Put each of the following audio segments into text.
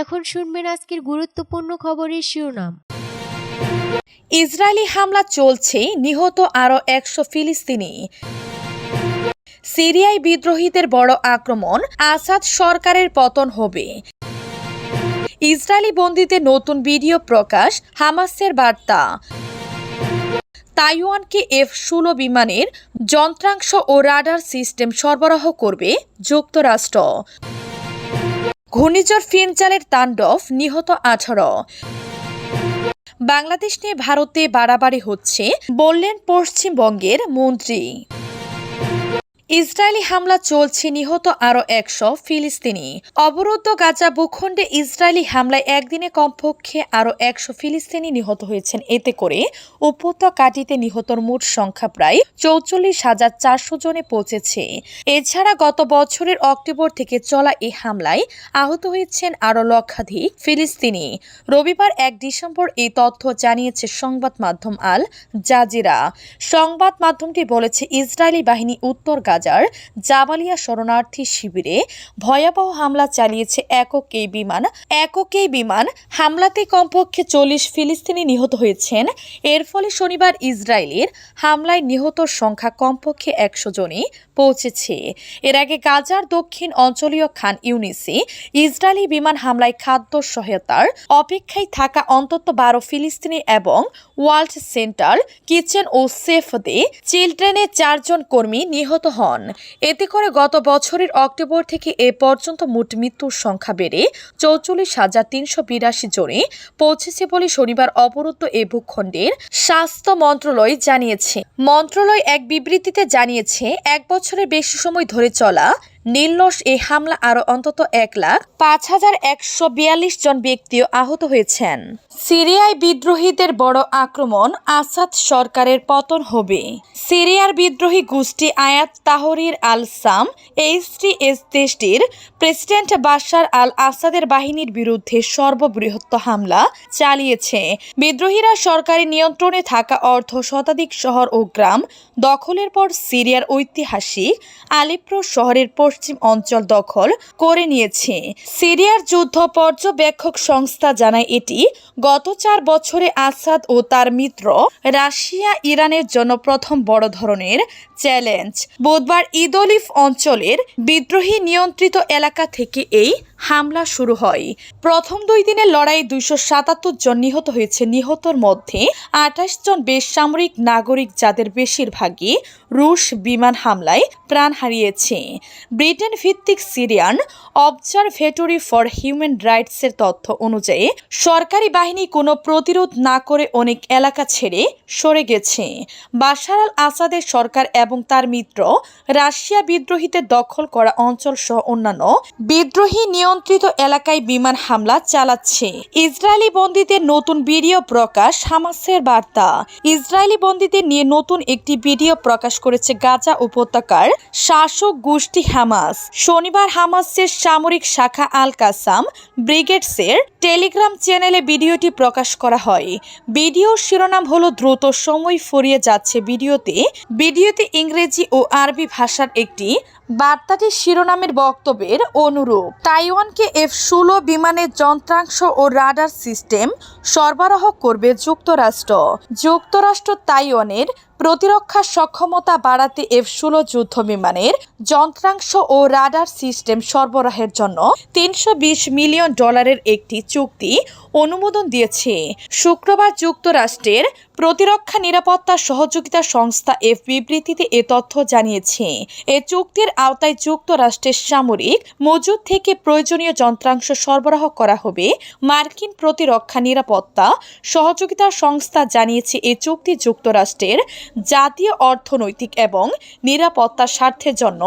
এখন শুনবেন আজকের গুরুত্বপূর্ণ খবরের শিরোনাম। ইসরায়েলি হামলা চলছে, নিহত আরও একশো ফিলিস্তিনি। সিরিয়ায় বিদ্রোহীদের বড় আক্রমণ, আসাদ সরকারের পতন হবে। ইসরায়েলি বন্দীদের নতুন ভিডিও প্রকাশ, হামাসের বার্তা। তাইওয়ানকে এফ ষোলো বিমানের যন্ত্রাংশ ও রাডার সিস্টেম সরবরাহ করবে যুক্তরাষ্ট্র। ঘূর্ণিঝড় ফিনচালের তাণ্ডব নিহত আঠারো। বাংলাদেশ নিয়ে ভারতে বাড়াবাড়ি হচ্ছে বললেন পশ্চিমবঙ্গের মন্ত্রী। ইসরায়েলি হামলা চলছে নিহত আরও একশো ফিলিস্তিনি। অবরুদ্ধ গাজা ভূখণ্ডে ইসরায়েলি হামলায় একদিনে কমপক্ষে আরও একশো ফিলিস্তিনি নিহত হয়েছেন। এতে করে উপত্যকাটিতে নিহতর মোট সংখ্যা প্রায় চৌচল্লিশ হাজার চারশো জনে পৌঁছেছে। এছাড়া গত বছরের অক্টোবর থেকে চলা এই হামলায় আহত হয়েছেন আরও লক্ষাধিক ফিলিস্তিনি। রবিবার এক ডিসেম্বর এই তথ্য জানিয়েছে সংবাদ মাধ্যম আল জাজিরা। সংবাদ মাধ্যমটি বলেছে, ইসরায়েলি বাহিনী উত্তর গাজার জাবালিয়া শরণার্থী শিবিরে ভয়াবহ হামলা চালিয়েছে একক এই বিমান। একক এই বিমান হামলাতে কমপক্ষে চল্লিশ ফিলিস্তিনি নিহত হয়েছেন। এর ফলে শনিবার ইসরায়েলের হামলায় নিহতর সংখ্যা কমপক্ষে একশো জনে পৌঁছেছে। এর আগে গাজার দক্ষিণ অঞ্চলীয় খান ইউনিসে ইসরায়েলি বিমান হামলায় খাদ্য সহায়তার অপেক্ষায় থাকা অন্তত বারো ফিলিস্তিনি এবং ওয়ার্ল্ড সেন্টার, কিচেন ও সেফ দে চিলড্রেনের চারজন কর্মী নিহত হন। এতে করে গত বছরের অক্টোবর থেকে এ পর্যন্ত মোট মৃত্যুর সংখ্যা বেড়ে চৌচল্লিশ হাজার তিনশো বিরাশি জনে পৌঁছেছে বলে শনিবার অবরুদ্ধ এ ভূখণ্ডের স্বাস্থ্য মন্ত্রণালয় জানিয়েছে। মন্ত্রণালয় এক বিবৃতিতে জানিয়েছে, এক বছরের বেশি সময় ধরে চলা নীলনস এই হামলা আরও অন্তত এক লাখ পাঁচ হাজার একশো বিয়াল্লিশ জন ব্যক্তিও আহত হয়েছেন। সিরিয়ায় বিদ্রোহীদের বড় আক্রমণ আসাদ সরকারের পতন হবে। সিরিয়ার বিদ্রোহী গোষ্ঠী Hayat Tahrir al Sham HTS দেশটির প্রেসিডেন্ট বাশার আল আসাদের বাহিনীর বিরুদ্ধে সর্ববৃহৎ হামলা চালিয়েছে। বিদ্রোহীরা সরকারি নিয়ন্ত্রণে থাকা অর্ধ শতাধিক শহর ও গ্রাম দখলের পর সিরিয়ার ঐতিহাসিক আলিপ্রো শহরের পশ্চিম অঞ্চল দখল করে নিয়েছে। সিরিয়ার যুদ্ধ পর্যবেক্ষক সংস্থা জানায় এটি। গত চার বছরে আসাদ ও তার মিত্র রাশিয়া ইরানের জন্য প্রথম বড় ধরনের চ্যালেঞ্জ। বুধবার ইদলিফ অঞ্চলের বিদ্রোহী নিয়ন্ত্রিত এলাকা থেকে এই হামলা শুরু হয়। প্রথম দুই দিনের লড়াই দুইশো সাতাত্তর জন নিহত হয়েছে। নিহতর মধ্যে আঠাশ জন বেসামরিক নাগরিক, যাদের বেশিরভাগই রুশ বিমান হামলায় প্রাণ হারিয়েছে। ব্রিটেন ভিত্তিক সিরিয়ান অবজারভেটরি ফর হিউম্যান রাইটসের তথ্য অনুযায়ী, সরকারি বাহিনী কোনো প্রতিরোধ না করে অনেক এলাকা ছেড়ে সরে গেছে। বাশার আল আসাদের সরকার এবং তার মিত্র রাশিয়া বিদ্রোহীদের দখল করা অঞ্চল সহ অন্যান্য বিদ্রোহী নিয়ন্ত্রিত এলাকায় বিমান হামলা চালাচ্ছে। ইসরায়েলি বন্দীদের নতুন ভিডিও প্রকাশ হামাসের বার্তা। ইসরায়েলি বন্দীদের নিয়ে নতুন একটি ভিডিও প্রকাশ করেছে গাজা উপত্যকার শাসক গোষ্ঠী হামাস। শনিবার হামাসের সামরিক শাখা আল কাসাম ব্রিগেডসের টেলিগ্রাম চ্যানেলে ভিডিওটি প্রকাশ করা হয়। ভিডিওর শিরোনাম হলো, দ্রুত সময় ফুরিয়ে যাচ্ছে ভিডিওতে। ভিডিওতে ইংরেজি ও আরবি ভাষার একটি বার্তাটি শিরোনামের বক্তব্যের অনুরূপ। তাইওয়ানকে এফ ষোলো বিমানের যন্ত্রাংশ ও রাডার সিস্টেম সরবরাহ করবে যুক্তরাষ্ট্র। যুক্তরাষ্ট্র তাইওয়ানের প্রতিরক্ষা সক্ষমতা বাড়াতে এফ ষোলো যুদ্ধ বিমানের যন্ত্রাংশ ও রাডার সিস্টেম সরবরাহের জন্য তিনশো বিশ মিলিয়ন ডলারের একটি চুক্তি অনুমোদন দিয়েছে। শুক্রবার যুক্তরাষ্ট্রের প্রতিরক্ষা নিরাপত্তা সহযোগিতা সংস্থা এফ বিবৃতিতে এ তথ্য জানিয়েছে। এ চুক্তির আওতায় যুক্তরাষ্ট্রের সামরিক মজুদ থেকে প্রয়োজনীয় যন্ত্রাংশ সরবরাহ করা হবে। মার্কিন প্রতিরক্ষা নিরাপত্তা সহযোগিতা সংস্থা জানিয়েছে এ চুক্তি যুক্তরাষ্ট্রের জাতীয় অর্থনৈতিক এবং নিরাপত্তা স্বার্থের জন্য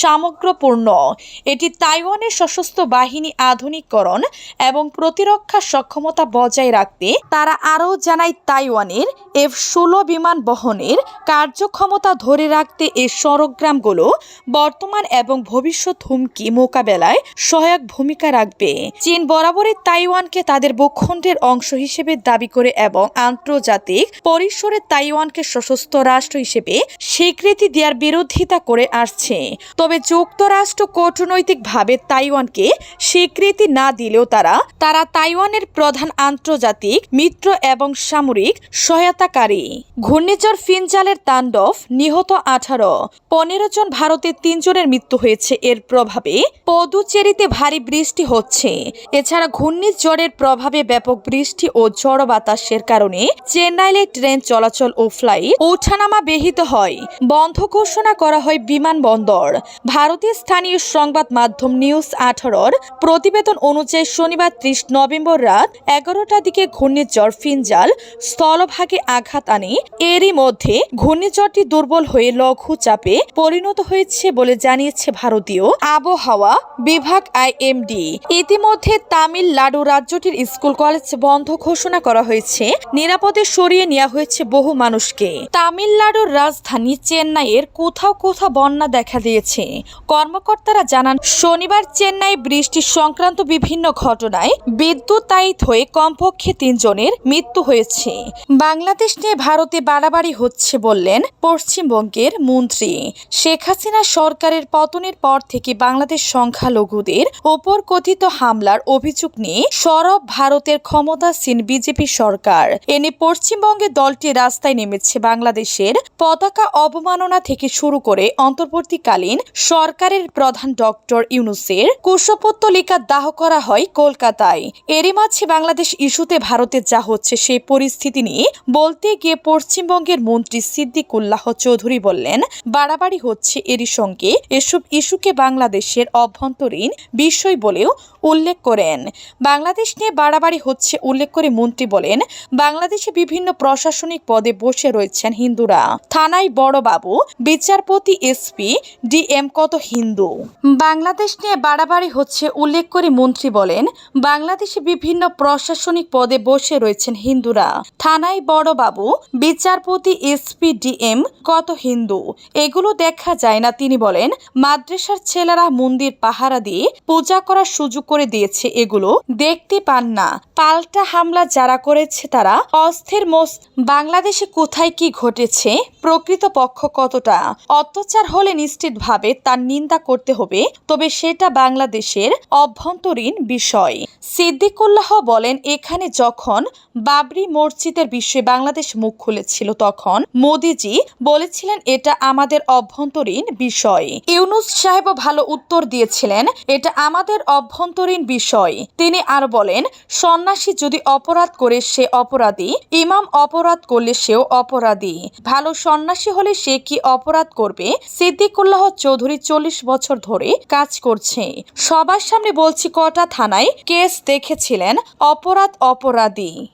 সামগ্রপূর্ণ। এটি তাইওয়ানের সশস্ত্র বাহিনী আধুনিকরণ এবং প্রতিরক্ষা সক্ষমতা বজায় রাখতে তারা আরও জানায় তাইওয়ানের এফ ষোলো বিমান বহনের কার্যক্ষমতা ধরে রাখতে এই সড়কগ্রামগুলো বর্তমান এবং ভবিষ্যৎ হুমকি মোকাবেলায় সহায়ক ভূমিকা রাখবে। চীন বরাবরই তাইওয়ানকে তাদের ভূখণ্ডের অংশ হিসেবে দাবি করে এবং আন্তর্জাতিক পরিসরে তাইওয়ানকে সশস্ত্র রাষ্ট্র হিসেবে স্বীকৃতি দেওয়ার বিরোধিতা করে আসছে। তবে যুক্তরাষ্ট্র কূটনৈতিকভাবে তাইওয়ানকে স্বীকৃতি না দিলেও তারা তারা তাইওয়ানের প্রধান আন্তর্জাতিক মিত্র এবং সামরিক সহায়তাকারী। ঘূর্ণিঝড় ফিনজালের তাণ্ডব নিহত আঠারো। পনেরো জন ভারতের তিনজনের মৃত্যু হয়েছে। এর প্রভাবে পদুচেরিতে ভারী বৃষ্টি হচ্ছে। এছাড়া ঘূর্ণিঝড়ের প্রভাবে ব্যাপক বৃষ্টি ও ঝড় বাতাসের কারণে চেন্নাইলে ট্রেন চলাচল ও ফ্লাইট ওঠানামা ব্যাহত হয়। বন্ধ ঘোষণা করা হয় বিমানবন্দর। ভারতীয় স্থানীয় সংবাদ মাধ্যম নিউজ আঠারোর প্রতিবেদন অনুযায়ী শনিবার ত্রিশ নভেম্বর রাত এগারোটার দিকে ঘূর্ণিঝড় ফিনজাল স্থলভাগে আঘাত আনে। এরই মধ্যে ঘূর্ণিঝড়টি দুর্বল হয়ে লঘু চাপে পরিণত হয়েছে বলে জানিয়েছে ভারতীয় আবহাওয়া বিভাগ আইএমডি। ইতিমধ্যে তামিলনাড়ু রাজ্যটির স্কুল কলেজ বন্ধ ঘোষণা করা হয়েছে। নিরাপদে সরিয়ে নেওয়া হয়েছে বহু মানুষকে। তামিলনাড়ুর রাজধানী চেন্নাইয়ের কোথাও কোথাও বন্যা দেখা দিয়েছে। কর্মকর্তারা জানান, শনিবার চেন্নাই বৃষ্টি সংক্রান্ত বিভিন্ন ঘটনায় বিদ্যুতায়িত হয়ে কমপক্ষে তিনজনের মৃত্যু হয়েছে। বাংলাদেশ নিয়ে ভারতে বাড়াবাড়ি হচ্ছে বললেন পশ্চিমবঙ্গের মন্ত্রী। শেখ হাসিনা সরকারের পতনের পর থেকে বাংলাদেশ সংখ্যালঘুদের ওপর কথিত হামলার অভিযোগ নিয়ে সরব ভারতের ক্ষমতাসীন বিজেপি সরকার। এনে পশ্চিমবঙ্গে দলটি রাস্তায় নেমেছে বাংলাদেশের পতাকা অবমাননা থেকে শুরু করে অন্তর্বর্তীকালীন সরকারের প্রধান ডক্টর ইউনুসের কুশপুত্তলিকা দাহ করা হয় কলকাতায়। এরই মাঝে বাংলাদেশ ইস্যুতে ভারতে যা হচ্ছে সেই পরিস্থিতি নিয়ে বলতে গিয়ে পশ্চিমবঙ্গের মন্ত্রী সিদ্দিকুল্লাহ চৌধুরী বললেন, বাড়াবাড়ি হচ্ছে এরই সঙ্গে এসব ইস্যুকে বাংলাদেশের অভ্যন্তরীণ বিষয় বলেও উল্লেখ করেন। বাংলাদেশ নিয়ে বাড়াবাড়ি হচ্ছে উল্লেখ করে মন্ত্রী বলেন, বাংলাদেশে বিভিন্ন প্রশাসনিক পদে বসে রয়েছেন হিন্দুরা। থানায় বড় বাবু, বিচারপতি এসপি ডিএম কত হিন্দু। বাংলাদেশ নিয়ে বাড়াবাড়ি হচ্ছে উল্লেখ করে মন্ত্রী বলেন, বাংলাদেশে বিভিন্ন প্রশাসনিক পদে বসে রয়েছেন হিন্দুরা। থানায় বড় বাবু, বিচারপতি এসপি ডিএম কত হিন্দু। এগুলো দেখা যায় না, তিনি বলেন, মাদ্রাসার ছেলেরা মন্দির পাহারা দিয়ে পূজা করার সুযোগ করে দিয়েছে এগুলো। দেখতে পান না। পাল্টা হামলা যারা করেছে তারা, অস্থির মোস বাংলাদেশে কোথায় কি ঘটেছে প্রকৃত পক্ষ কতটা? অত্যাচার হলে নিশ্চিতভাবে তার নিন্দা করতে হবে, তবে সেটা বাংলাদেশের অভ্যন্তরীণ বিষয়। সিদ্দিকুল্লাহ বলেন, এখানে যখন বাবরি মসজিদের বিষয়ে বাংলাদেশ মুখ খুলেছিল, তখন মোদিজি বলেছিলেন, এটা আমাদের অভ্যন্তরীণ বিষয়। ইউনুস সাহেব ভালো উত্তর দিয়েছিলেন, এটা আমাদের অভ্যন্তরীণ বিষয়। তিনি আর বলেন, সন্ন্যাসী যদি অপরাধ করে সে অপরাধী, ইমাম অপরাধ করলে সেও অপরাধী। ভালো সন্ন্যাসী হলে সে কি অপরাধ করবে? সিদ্দিকুল্লাহ চৌধুরী চল্লিশ বছর ধরে কাজ করছে। সবার সামনে বলছি, কটা থানায় কেস দেখেছিলেন? অপরাধ অপরাধী।